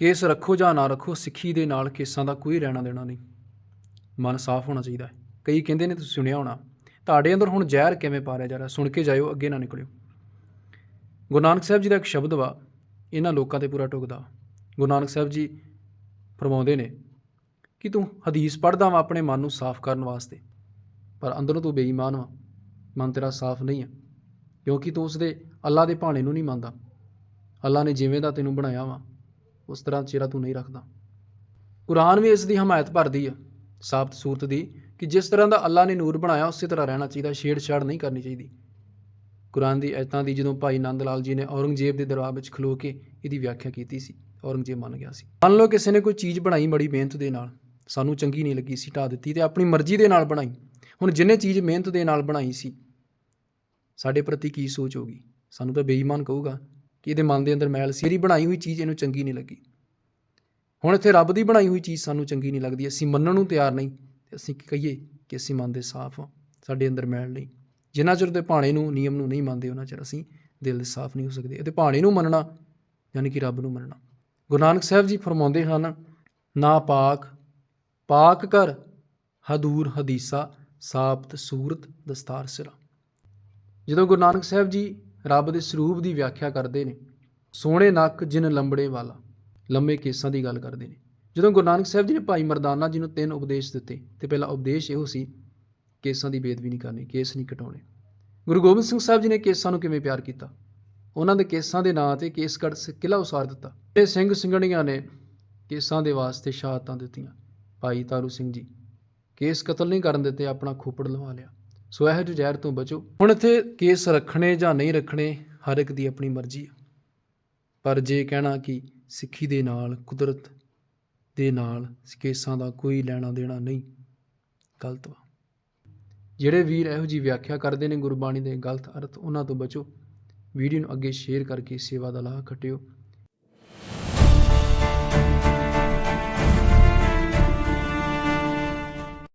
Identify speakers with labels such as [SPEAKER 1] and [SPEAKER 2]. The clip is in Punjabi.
[SPEAKER 1] ਕੇਸ ਰੱਖੋ ਜਾਂ ਨਾ ਰੱਖੋ, ਸਿੱਖੀ ਦੇ ਨਾਲ ਕੇਸਾਂ ਦਾ ਕੋਈ ਰਹਿਣਾ ਦੇਣਾ ਨਹੀਂ। ਮਨ ਸਾਫ਼ ਹੋਣਾ ਚਾਹੀਦਾ ਹੈ। ਕਈ ਕਹਿੰਦੇ ਨੇ, ਤੁਸੀਂ ਸੁਣਿਆ ਹੋਣਾ, ਤੁਹਾਡੇ ਅੰਦਰ ਹੁਣ ਜ਼ਹਿਰ ਕਿਵੇਂ ਪਾ ਰਿਹਾ ਜਾ ਰਿਹਾ? ਸੁਣ ਕੇ ਜਾਇਓ, ਅੱਗੇ ਨਾ ਨਿਕਲਿਓ। ਗੁਰੂ ਨਾਨਕ ਸਾਹਿਬ ਜੀ ਦਾ ਇੱਕ ਸ਼ਬਦ ਵਾ, ਇਹਨਾਂ ਲੋਕਾਂ ਤੇ ਪੂਰਾ ਟੁਕਦਾ। ਗੁਰੂ ਨਾਨਕ ਸਾਹਿਬ ਜੀ ਫਰਮਾਉਂਦੇ ਨੇ ਕਿ ਤੂੰ ਹਦੀਸ ਪੜ੍ਹਦਾ ਵਾ ਆਪਣੇ ਮਨ ਨੂੰ ਸਾਫ਼ ਕਰਨ ਵਾਸਤੇ, ਪਰ ਅੰਦਰੋਂ ਤੂੰ ਬੇਈਮਾਨ ਵਾ। ਮਨ ਤੇਰਾ ਸਾਫ਼ ਨਹੀਂ ਹੈ, ਕਿਉਂਕਿ ਤੂੰ ਉਸਦੇ ਅੱਲਾ ਦੇ ਭਾਣੇ ਨੂੰ ਨਹੀਂ ਮੰਨਦਾ। ਅੱਲਾ ਨੇ ਜਿਵੇਂ ਦਾ ਤੈਨੂੰ ਬਣਾਇਆ ਵਾ ਉਸ ਤਰ੍ਹਾਂ ਚਿਹਰਾ ਤੂੰ ਨਹੀਂ ਰੱਖਦਾ। ਕੁਰਾਨ ਵੀ ਇਸ ਦੀ ਹਮਾਇਤ ਭਰਦੀ ਆ, ਸਾਬਤ ਸੂਰਤ ਦੀ, ਕਿ ਜਿਸ ਤਰ੍ਹਾਂ ਦਾ ਅੱਲਾ ਨੇ ਨੂਰ ਬਣਾਇਆ, ਉਸੇ ਤਰ੍ਹਾਂ ਰਹਿਣਾ ਚਾਹੀਦਾ, ਛੇੜਛਾੜ ਨਹੀਂ ਕਰਨੀ ਚਾਹੀਦੀ। ਕੁਰਾਨ ਦੀ ਐਤਾਂ ਦੀ ਜਦੋਂ ਭਾਈ ਨੰਦ ਲਾਲ ਜੀ ਨੇ ਔਰੰਗਜ਼ੇਬ ਦੇ ਦਰਬਾਰ ਵਿੱਚ ਖਲੋ ਕੇ ਇਹਦੀ ਵਿਆਖਿਆ ਕੀਤੀ ਸੀ, ਔਰੰਗਜ਼ੇਬ ਮੰਨ ਗਿਆ ਸੀ। ਮੰਨ ਲਓ ਕਿਸੇ ਨੇ ਕੋਈ ਚੀਜ਼ ਬਣਾਈ ਬੜੀ ਮਿਹਨਤ ਦੇ ਨਾਲ, ਸਾਨੂੰ ਚੰਗੀ ਨਹੀਂ ਲੱਗੀ ਸੀ ਢਾ ਦਿੱਤੀ ਤੇ ਆਪਣੀ ਮਰਜ਼ੀ ਦੇ ਨਾਲ ਬਣਾਈ। ਹੁਣ ਜਿੰਨੇ ਚੀਜ਼ ਮਿਹਨਤ ਦੇ ਨਾਲ ਬਣਾਈ ਸੀ, ਸਾਡੇ ਪ੍ਰਤੀ ਕੀ ਸੋਚ ਹੋਗੀ ਸਾਨੂੰ ਤਾਂ ਬੇਈਮਾਨ ਕਹੂਗਾ ਕਿ ਇਹਦੇ ਮਨ ਦੇ ਅੰਦਰ ਮੈਲ ਸੀ ਇਹਦੀ ਬਣਾਈ ਹੋਈ ਚੀਜ਼ ਇਹਨੂੰ ਚੰਗੀ ਨਹੀਂ ਲੱਗੀ। ਹੁਣ ਇੱਥੇ ਰੱਬ ਦੀ ਬਣਾਈ ਹੋਈ ਚੀਜ਼ ਸਾਨੂੰ ਚੰਗੀ ਨਹੀਂ ਲੱਗਦੀ, ਅਸੀਂ ਮੰਨਣ ਨੂੰ ਤਿਆਰ ਨਹੀਂ, ਤੇ ਅਸੀਂ ਕਹੀਏ ਕਿ ਅਸੀਂ ਮੰਨਦੇ ਸਾਫ਼ ਹਾਂ, ਸਾਡੇ ਅੰਦਰ ਮੈਲ ਨਹੀਂ। ਜਿੰਨਾ ਚਿਰ ਦੇ ਭਾਣੇ ਨੂੰ, ਨਿਯਮ ਨੂੰ ਨਹੀਂ ਮੰਨਦੇ, ਉਹਨਾਂ ਚਿਰ ਅਸੀਂ ਦਿਲ ਦੇ ਸਾਫ਼ ਨਹੀਂ ਹੋ ਸਕਦੇ। ਅਤੇ ਭਾਣੇ ਨੂੰ ਮੰਨਣਾ, ਯਾਨੀ ਕਿ ਰੱਬ ਨੂੰ ਮੰਨਣਾ। ਗੁਰੂ ਨਾਨਕ ਸਾਹਿਬ ਜੀ ਫਰਮਾਉਂਦੇ ਹਨ, ਨਾ ਪਾਕ ਪਾਕ ਕਰ, ਹਦੂਰ ਹਦੀਸਾ ਸਾਪਤ ਸੂਰਤ ਦਸਤਾਰ ਸਿਰਾ। ਜਦੋਂ ਗੁਰੂ ਨਾਨਕ ਸਾਹਿਬ ਜੀ ਰੱਬ ਦੇ ਸਰੂਪ ਦੀ ਵਿਆਖਿਆ ਕਰਦੇ ਨੇ, ਸੋਹਣੇ ਨੱਕ ਜਿਨ ਲੰਬੜੇ ਵਾਲਾ ਲੰਮੇ ਕੇਸਾਂ ਦੀ ਗੱਲ ਕਰਦੇ ਨੇ। ਜਦੋਂ ਗੁਰੂ ਨਾਨਕ ਸਾਹਿਬ ਜੀ ਨੇ ਭਾਈ ਮਰਦਾਨਾ ਜੀ ਨੂੰ ਤਿੰਨ ਉਪਦੇਸ਼ ਦਿੱਤੇ ਤੇ ਪਹਿਲਾ ਉਪਦੇਸ਼ ਇਹੋ ਸੀ, ਕੇਸਾਂ ਦੀ ਬੇਦਬੀ ਨਹੀਂ ਕਰਨੀ, ਕੇਸ ਨਹੀਂ ਕਟਾਉਣੇ। ਗੁਰੂ ਗੋਬਿੰਦ ਸਿੰਘ ਸਾਹਿਬ ਜੀ ਨੇ ਕੇਸਾਂ ਨੂੰ ਕਿਵੇਂ ਪਿਆਰ ਕੀਤਾ? ਉਹਨਾਂ ਦੇ ਕੇਸਾਂ ਦੇ ਨਾਂ ਤੇ ਕੇਸਗੜ੍ਹ ਸ- ਕਿਲ੍ਹਾ ਉਸਾਰ ਦਿੱਤਾ। ਇਹ ਸਿੰਘ ਸਿੰਘਣੀਆਂ ਨੇ ਕੇਸਾਂ ਦੇ ਵਾਸਤੇ ਸ਼ਹਾਦਤਾਂ ਦਿੱਤੀਆਂ। ਭਾਈ ਤਾਰੂ ਸਿੰਘ ਜੀ, ਕੇਸ ਕਤਲ ਨਹੀਂ ਕਰਨ ਦਿੱਤੇ, ਆਪਣਾ ਖੋਪੜ ਲਵਾ ਲਿਆ। ਸੋ ਇਹੋ ਜਿਹੇ ਜ਼ਹਿਰ ਤੋਂ ਬਚੋ। ਹੁਣ ਇੱਥੇ ਕੇਸ ਰੱਖਣੇ ਜਾਂ ਨਹੀਂ ਰੱਖਣੇ, ਹਰ ਇੱਕ ਦੀ ਆਪਣੀ ਮਰਜ਼ੀ ਹੈ ਪਰ ਜੇ ਕਹਿਣਾ ਕਿ ਸਿੱਖੀ ਦੇ ਨਾਲ, ਕੁਦਰਤ ਦੇ ਨਾਲ ਕੇਸਾਂ ਦਾ ਕੋਈ ਲੈਣਾ ਦੇਣਾ ਨਹੀਂ, ਗਲਤ ਵਾ। ਜਿਹੜੇ ਵੀਰ ਇਹੋ ਜੀ ਵਿਆਖਿਆ ਕਰਦੇ ਨੇ ਗੁਰਬਾਣੀ ਦੇ ਗਲਤ ਅਰਥ, ਉਹਨਾਂ ਤੋਂ ਬਚੋ। ਵੀਡੀਓ ਨੂੰ ਅੱਗੇ ਸ਼ੇਅਰ ਕਰਕੇ ਸੇਵਾ ਦਾ ਲਾਹਾ ਖੱਟਿਓ।